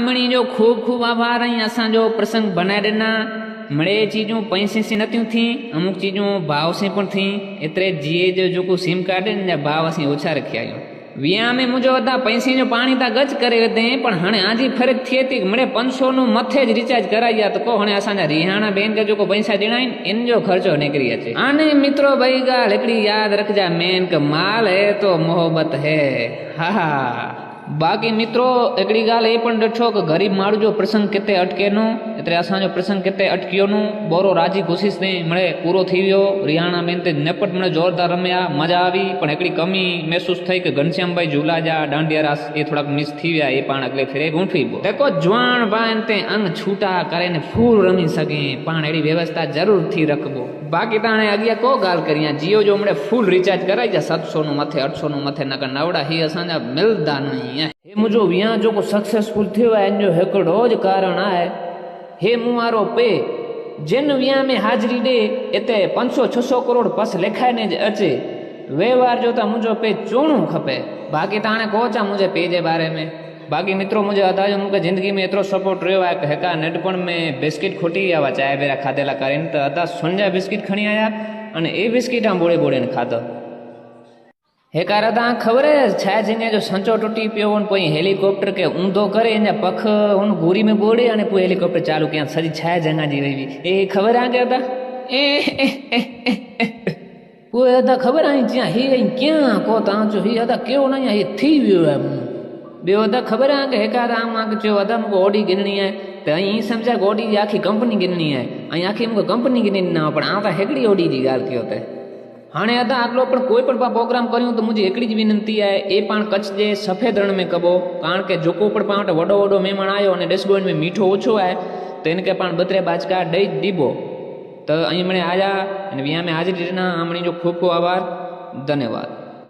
आमणी जो खूब खूब आभार ऐं असांजो प्रसंग बनाए ॾिना मिड़े चीजूं पैसे से नथियूं थी अमुक चीजूं भाव से पण थी एतिरे जीए जो जेको सिम कार्ड आहिनि जा भाव असीं ओछा रखिया आहियूं वीह में मुंहिंजो अदा पैसे जो पाणी था गज करे विधे पण हाणे आजी फ़र्क़ु थिए थी मिड़े पंज सौ નું मथे જ રિચાર્જ કરાઈ आहे त को हाणे असांजा रिहाणा बेन खे जेको पैसा ॾिना आहिनि इन जो ख़र्चो निकिरी अचे हाणे मित्रो भई ॻाल्हि हिकिड़ी यादि रखजा मेन क माल है तो मोहबत है हा हा બાકી મિત્રો, એકડી ગાલ એ પણ ડઠો કે ગરીબ માળજો પ્રસંગ કેતે અટકેનો, એટલે અસાંજો પ્રસંગ કેતે અટક્યોનું. બોરો રાજી કોશિશ નહીં, મળે પૂરો થઈ ગયો. રિયાણા બેન તે નેપટ મને જોરદાર રમ્યા, મજા આવી. પણ એકડી કમી મહેસૂસ થઈ કે ઘનશ્યામભાઈ ઝુલાજા દાંડિયા રાસ એ થોડાક મિસ થઈ ગયા, એ પણ અગલે ફેરે ગૂંઠવી ગયો. તેકો જ્વાણ ભાઈ તે અંગ છૂટા કરે ને ફૂલ રમી શકે, પણ એડી વ્યવસ્થા જરૂરથી રખબો બાકી તાણે અગિયા કો ગાલ કર્યા જીઓ જો હમણે ફૂલ રિચાર્જ કરાઈ જાય સાતસો નું માથે આઠસો નું માથે નગર નવડા, હી અસાંજા મિલતા નહીં. हे मुंहिंजो विहां जेको सक्सेसफुल थियो आहे इन जो हिकिड़ो ज कारण आहे हे मूं वारो पे जिन विहां में हाज़िरी ॾे हिते पंज सौ छह सौ करोड़ पस लिखाइने जे अचे वहिंवार जो त मुंहिंजो पे चोणो खपे बाक़ी त हाणे को चा मुंहिंजे पे जे बारे में बाक़ी मित्रो मुंहिंजे अदा जो मूंखे ज़िंदगी में एतिरो सपोर्ट रहियो आहे की हिकु नंढपण में बिस्किट खुटी विया हुआ चांहि ॿेरा खाधेला કરીને त अदा सुन जा बिस्किट खणी आया અને એ બિસ્કીટ આમ બોળે બોળે ખાધો હેકાર હતા ખબર હે? છાયાજીને જો સંચો તૂટી પીવો ને પછી હેલિકોપ્ટર કે ઊંધો કરી ને પખ હું ગોરી મેં ગોળી અને પછી હેલિકોપ્ટર ચાલુ ક્યાં સરી છાયા જંગાજી રહી એ ખબર આ કે હતા એ કોઈ હતા ખબર અહીં જ્યાં? હે અહીં ક્યાં? કો તાંચો હે હતા કેવો નહીં? હે થઈ ગયો એમ. બે હતા ખબર આ કે હેકાર આમ આ કે જો હતા મૂકો ઓડી ગીરણી આય તો અહીં સમજા ઓડી આખી કંપની ગીરણી આય અહીં આખી મૂકો કંપની ગીરણી ના પણ આ તો હેકડી ઓડી જી ગાલતી હોતે હાણે હતા આટલો પણ કોઈ પણ પ્રોગ્રામ કર્યું તો મુજે એકલી જ વિનંતી આવે એ પણ કચ્છ જે સફેદ રણ મેં કબો, કારણ કે જોકો પણ પાવટે વડો વડો મહેમાન આવ્યો અને ડેશબોર્ડ મેં મીઠો ઓછો આવે તો એને કે પણ બત્રે બાજકા ડઈ જ દીબો. તો અહીં મને આયા અને વ્યામે હાજરી રીતના આમણી જો ખૂબ ખૂબ આભાર. ધન્યવાદ.